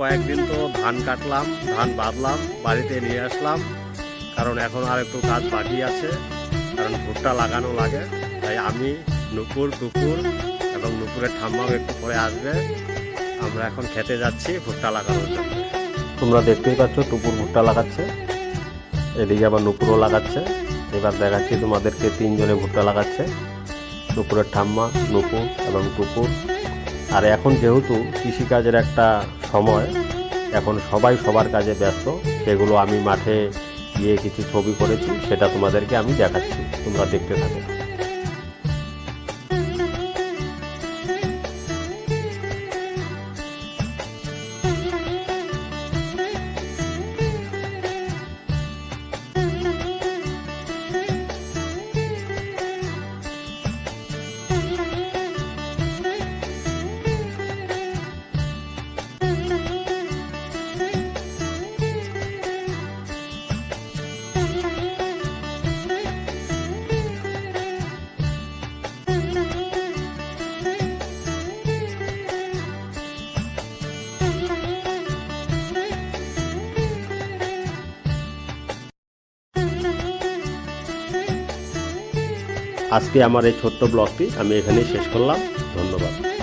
কয়েকদিন তো ধান কাটলাম, ধান বাঁধলাম, বাড়িতে নিয়ে আসলাম। কারণ এখন আর একটু কাজ বাকি আছে, কারণ ভুট্টা লাগানো লাগে। তাই আমি নুপুর টুকুর এবং নুপুরের ঠাম্মাও একটু পরে আসবে। আমরা এখন খেতে যাচ্ছি ভুট্টা লাগানোর জন্য। তোমরা দেখতেই পাচ্ছ টুকুর ভুট্টা লাগাচ্ছে। এদিকে আবার নুপুরও লাগাচ্ছে। এবার দেখাচ্ছি তোমাদেরকে তিনজনে ভুট্টা লাগাচ্ছে। নুপুরের ঠাম্মা নুপুর এবং টুকুর আর এখন যেহেতু কৃষিকাজের একটা সময়। এখন সবাই সবার কাজে ব্যস্ত। সেগুলো আমি মাঠে গিয়ে কিছু ছবি করেছি, সেটা তোমাদেরকে আমি দেখাচ্ছি। তোমরা দেখতে থাকো। আজকে আমার এই ছোট্ট ব্লগটি আমি এখানেই শেষ করলাম। ধন্যবাদ।